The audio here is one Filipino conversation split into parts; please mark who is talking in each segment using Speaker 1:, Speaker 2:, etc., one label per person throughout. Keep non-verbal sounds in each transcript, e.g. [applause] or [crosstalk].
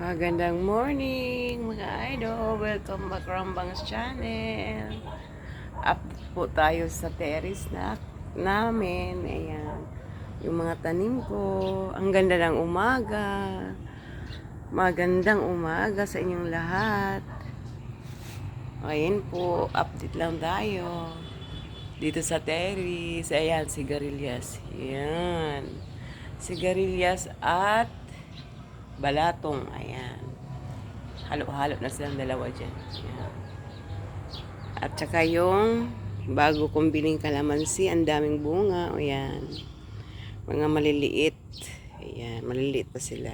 Speaker 1: Magandang morning mga idol. Welcome back Rambang's channel. Up po tayo sa terrace na namin. Ayan. Yung mga tanim ko. Ang ganda ng umaga. Magandang umaga sa inyong lahat. Ayan po. Update lang tayo. Dito sa terrace. Ayan, sigarilyas. Ayan. Sigarilyas at balatong. Ayan. Halo-halo na silang dalawa dyan. Ayan. At saka yung bago kong biling kalamansi, ang daming bunga. Ayan. Mga maliliit. Ayan, maliliit pa sila.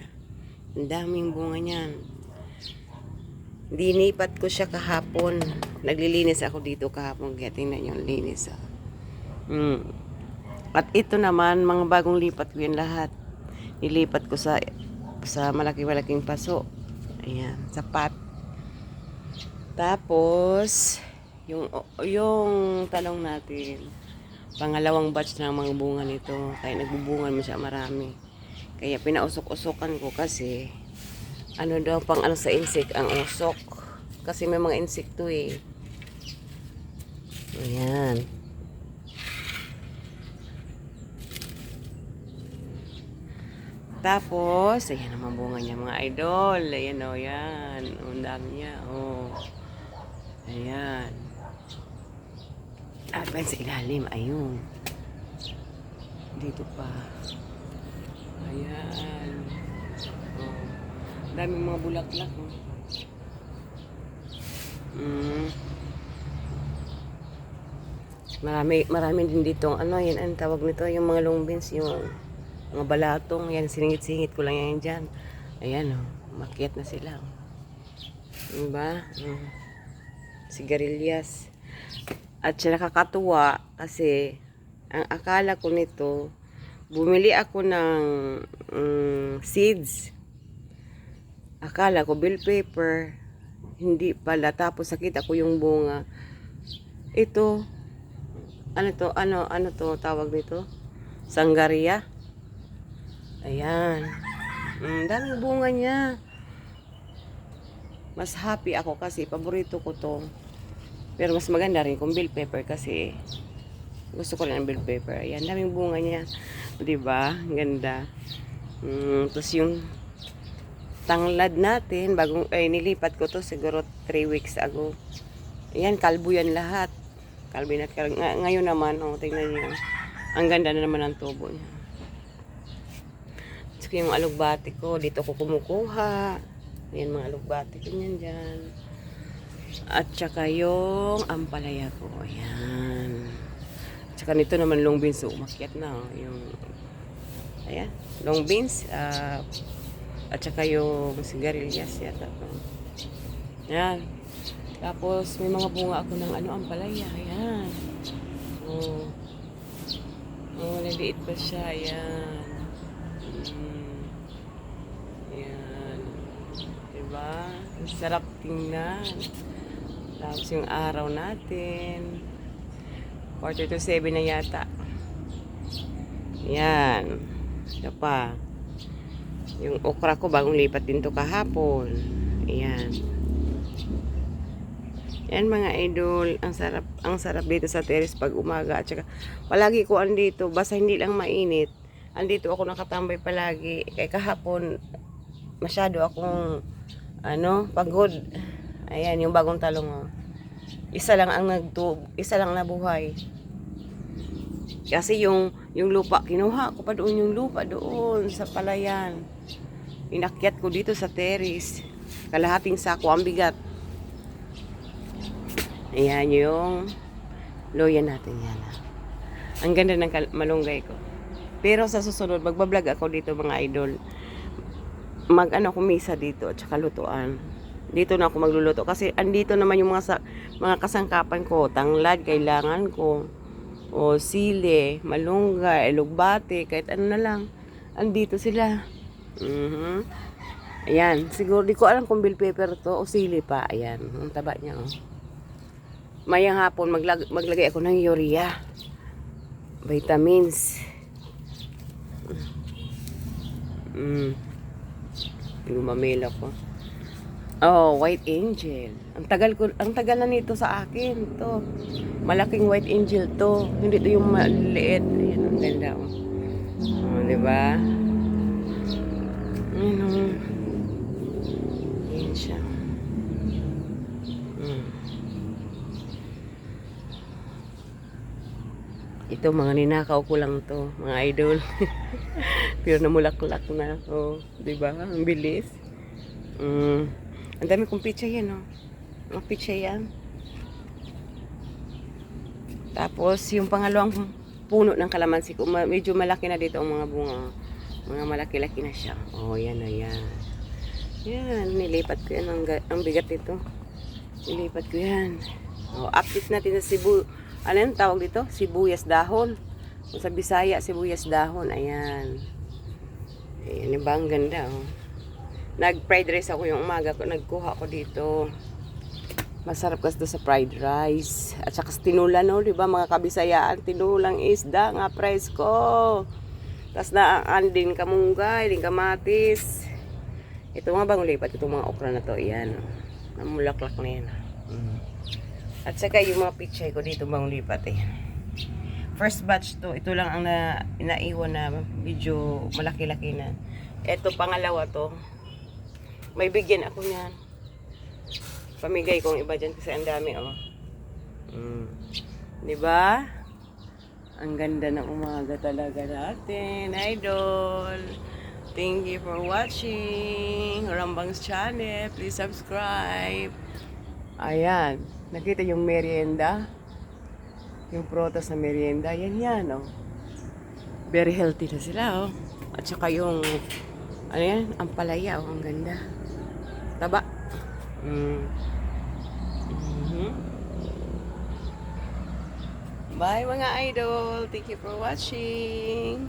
Speaker 1: Ang daming bunga niyan. Dinipat ko siya kahapon. Naglilinis ako dito kahapon. Kaya tingnan yung linis. ah. Mm. At ito naman, mga bagong lipat ko yan lahat. Nilipat ko sa sa malaki-malaking paso. Ayan, sapat. Tapos, yung yung talong natin, pangalawang batch ng mga bunga nito. Kaya nagbubunga mo siya marami. Kaya pinausok-usokan ko kasi ano daw pang ano sa insect ang usok. Kasi may mga insekto eh. Ayan. Tapos, ayan naman bunga niya mga idol. Ayan o, yan. Ang dami niya. Oh. Ayan. At pa sa ilalim. Ayun. Dito pa. Ayan. Oh. Daming mga bulaklak. Oh. Mm. Marami, marami din dito. Ano yan, ang tawag nito? Yung mga long beans, yung mga balatong. Yan, siningit-singit ko lang yan dyan. Ayan, oh. Makiat na sila. Oh. Diba? Oh. Sigarilyas. At siya nakakatuwa kasi ang akala ko nito, bumili ako ng mm, seeds. Akala ko bill paper. Hindi pala. Tapos nakita ko yung bunga. Ito, ano to, ano, ano to tawag nito? Sanggaria. Ayan. Mm, daming bunga niya. Mas happy ako kasi paborito ko to. Pero mas maganda rin kung bill paper kasi gusto ko lang ng bill paper. Ayan, daming bunga niya. 'Di ba? Ganda. Mm, tapos yung tanglad natin, bagong, ay, nilipat ko to siguro 3 weeks ago. Ayan, kalbo yan lahat. Kalbo ng- ngayon naman, oh, tingnan niyo. Ang ganda na naman ng tubo niya. Tapos yung alugbati ko, dito ko kumukuha. Ayan mga alugbati ko niyan dyan. At saka yung ampalaya ko. Ayan. At saka nito naman long beans. Umakyat na. Oh, yung, ayan. Long beans. ah, at saka yung sigarilyas yata to. Ayan. Tapos may mga bunga ako ng ano ampalaya. Ayan. Oh. Oh, maliliit pa siya. Ayan. Mm. Ayan. Diba? Ang sarap tingnan. Tapos yung araw natin. Quarter to seven na yata. Ayan. Ito pa. Yung okra ko bagong lipat din to kahapon. Ayan. Yan mga idol, ang sarap ang sarap dito sa terrace pag umaga at saka palagi ko andito basta hindi lang mainit. Andito ako nakatambay palagi. Kaya kahapon masyado akong ano, pagod. Ayan, yung bagong talong oh. Isa lang ang nagtub, isa lang nabuhay. Kasi yung yung lupa kinuha ko pa doon yung lupa doon sa palayan. Inakyat ko dito sa terrace. Kalahating sako ang bigat. Ayan yung loya natin yan. ah. Ang ganda ng malunggay ko. Pero sa susunod, magbablog ako dito mga idol. Mag ano kumisa dito at saka lutuan. Dito na ako magluluto kasi andito naman yung mga sa, mga kasangkapan ko. Tanglad kailangan ko. O sili, malunggay, elugbate, kahit ano na lang. Andito sila. Mhm. Ayan, siguro di ko alam kung bill paper to o sili pa. Ayan, ang taba niya oh. Mayang hapon maglag maglagay ako ng urea. Vitamins. Mm. Lumamela ko. Oh, White Angel. Ang tagal ko, ang tagal na nito sa akin. To. Malaking White Angel to. Hindi to yung maliit. Ayan, ang ganda oh. Oh, di ba? Ayun oh. Ayan siya. Mm. Ito, mga ninakaw ko lang to, mga idol. [laughs] Pero namulaklak na. Oh, di ba? Ang bilis. Mm. Ang dami kong pizza yan, oh. Mga pizza yan. Tapos, yung pangalawang puno ng kalamansi ko, medyo malaki na dito ang mga bunga. Mga malaki-laki na siya. Oh, yan na yan. Yan, nilipat ko yan. Ang, ang bigat nito. Nilipat ko yan. Oh, update natin sa Cebu. Ano yung tawag dito? Sibuyas dahon. Kung sa Bisaya, sibuyas dahon. Ayan. Ayan, yung ba? Ang ganda, oh. Nag-fried rice ako yung umaga ko. Nagkuha ko dito. Masarap kasi sa fried rice. At saka sa tinula, no? Di ba mga kabisayaan? Tinulang isda nga price ko. Tapos na kamunggay, din kamatis. Ito nga bang lipat itong mga okra na to. Ayan. oh. Namulaklak na yan. Mm. At saka yung mga pichay ko dito bang lipat. Ayan. First batch to. Ito lang ang na, naiwan na medyo malaki-laki na. Ito pangalawa to. May bigyan ako niyan. Pamigay kong iba dyan kasi ang dami oh. Mm. 'Di ba? Ang ganda ng umaga talaga natin, idol. Thank you for watching Rambang's channel. Please subscribe. Ayan. Nakita yung merienda? Yung protas na merienda. Yan yan, oh. Very healthy na sila, oh. At saka yung, ano yan? Ang palaya, oh. Ang ganda. Taba. Mm. Mhm. Bye mga idol. Thank you for watching.